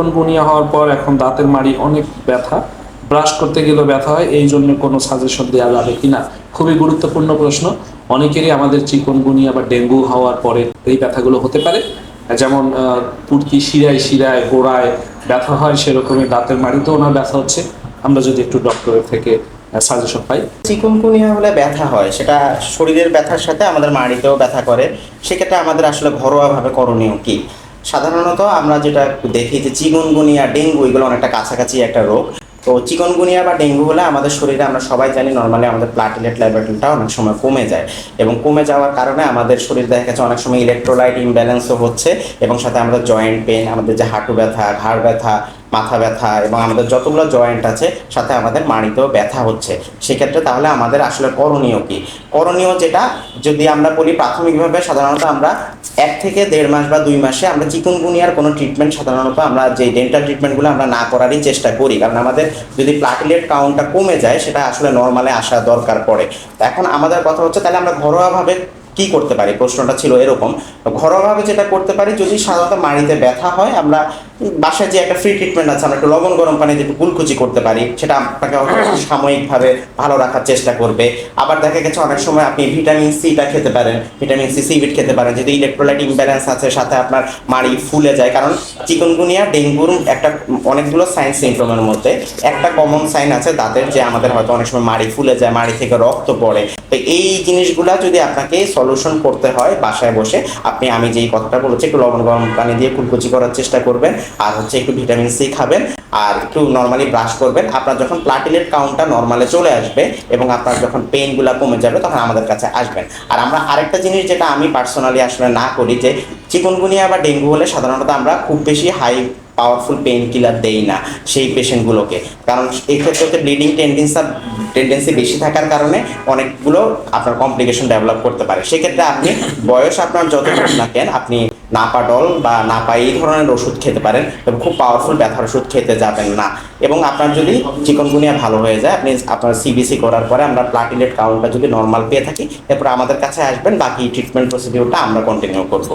Chikungunya হওয়ার পর এখন দাঁতের মাড়ি অনেক ব্যথা। ব্রাশ করতে গেলেও ব্যথা হয়, এই জন্য কোনো সাজেশন দেওয়া যাবে কিনা? খুবই গুরুত্বপূর্ণ প্রশ্ন। অনেকেরই আমাদের চিকনগুনিয়া বা ডেঙ্গু হওয়ার পরে এই ব্যথাগুলো হতে পারে। যেমন পুরকি শিরায় শিরায়, গোড়ায় ব্যথা হয় সেরকমই দাঁতের মাড়িতেও ওনার ব্যথা হচ্ছে। আমরা যদি একটু ডক্টরের থেকে সাজেশন পাই। চিকুনকুনিয়া হলে ব্যথা হয়, সেটা শরীরের ব্যথার সাথে আমাদের মাড়িতেও ব্যথা করে। সেক্ষেত্রে আমাদের আসলে ঘরোয়াভাবে করণীয় কি? সাধারণত আমরা যেটা দেখি যে চিকুনগুনিয়া, ডেঙ্গু, এগুলো অনেকটা কাছাকাছি একটা রোগ। তো চিকনগুনিয়া বা ডেঙ্গু হলে আমাদের শরীরে আমরা সবাই জানি নর্মালি আমাদের প্লাটিলেট লেভেলটা অনেক সময় কমে যায় এবং কমে যাওয়ার কারণে আমাদের শরীর দেখা গেছে অনেক সময় ইলেকট্রোলাইট ইমব্যালেন্সও হচ্ছে এবং সাথে আমাদের জয়েন্ট পেন আমাদের যে হাঁটু ব্যথা, ঘাড় ব্যথা, মাথা ব্যথা এবং আমাদের যতগুলো জয়েন্ট আছে সাথে আমাদের মাড়িতেও ব্যথা হচ্ছে। সেক্ষেত্রে তাহলে আমাদের আসলে করণীয় কি? করণীয় যেটা যদি আমরা বলি প্রাথমিকভাবে সাধারণত আমরা এক থেকে দেড় মাস বা দুই মাসে আমরা চিকুনগুনিয়ার কোনো ট্রিটমেন্ট সাধারণত আমরা যে ডেন্টাল ট্রিটমেন্টগুলো আমরা না করারই চেষ্টা করি। কারণ আমাদের যদি প্লাটিলেট কাউন্টটা কমে যায়, সেটা আসলে নর্মালে আসা দরকার পড়ে। তো এখন আমাদের কথা হচ্ছে, তাহলে আমরা ঘরোয়াভাবে কি করতে পারি? প্রশ্নটা ছিল এরকম। ঘরোয়াভাবে যেটা করতে পারি, যদি সাধারণত মাড়িতে ব্যথা হয়, আমরা বাসায় যে একটা ফ্রি ট্রিটমেন্ট আছে আমরা একটু লবণ গরম পানিতে একটু কুলকুচি করতে পারি সেটা আপনাকে সাময়িকভাবে ভালো রাখার চেষ্টা করবে। আবার দেখা গেছে অনেক সময় আপনি ভিটামিন সিটা খেতে পারেন ভিটামিন সি সিভিট খেতে পারেন যদি ইলেকট্রোলাইট ইমব্যালেন্স আছে সাথে আপনার মাড়ি ফুলে যায়। কারণ চিকনগুনিয়া ডেঙ্গুর একটা অনেকগুলো সাইন সিমটমের মধ্যে। একটা কমন সাইন আছে দাঁতের যে আমাদের হয়তো অনেক সময় মাড়ি ফুলে যায় মাড়ি থেকে রক্ত পড়ে। তো এই জিনিসগুলা যদি আপনাকে সলিউশন করতে হয় বাসায় বসে আপনি আমি যেই কথাটা বলেছি একটু লবণ গরম পানি দিয়ে কুলকুচি করার চেষ্টা করবেন। আর হচ্ছে একটু ভিটামিন সি খাবেন আর একটু নর্মালি ব্রাশ করবেন। আপনার যখন প্লাটিলেট কাউন্টটা নর্মালে চলে আসবে এবং আপনার যখন পেইনগুলো কমে যাবে, তখন আমাদের কাছে আসবেন। আর আমরা আরেকটা জিনিস যেটা আমি পার্সোনালি আসলে না করি যে, চিকনগুনিয়া বা ডেঙ্গু হলে সাধারণত আমরা খুব বেশি হাই পাওয়ারফুল পেইন কিলার দেই না সেই পেশেন্টগুলোকে কারণ এই ক্ষেত্রে ব্লিডিং টেন্ডেন্সি টেন্ডেন্সি বেশি থাকার কারণে অনেকগুলো আপনার কমপ্লিকেশন ডেভেলপ করতে পারে। সেক্ষেত্রে আপনি বয়স আপনার যত হোক না কেন, আপনি নাপাডল বা নাপা এই ধরনের ওষুধ খেতে পারেন এবং খুব পাওয়ারফুল ব্যথার ওষুধ খেতে যাবেন না। এবং আপনার যদি চিকনগুনিয়া ভালো হয়ে যায়, আপনি আপনার সিবিসি করার পরে আমরা প্লাটিলেট কাউন্টটা যদি নর্মাল পেয়ে থাকি, এরপর আমাদের কাছে আসবেন, বাকি ট্রিটমেন্ট প্রসিডিউরটা আমরা কন্টিনিউ করব।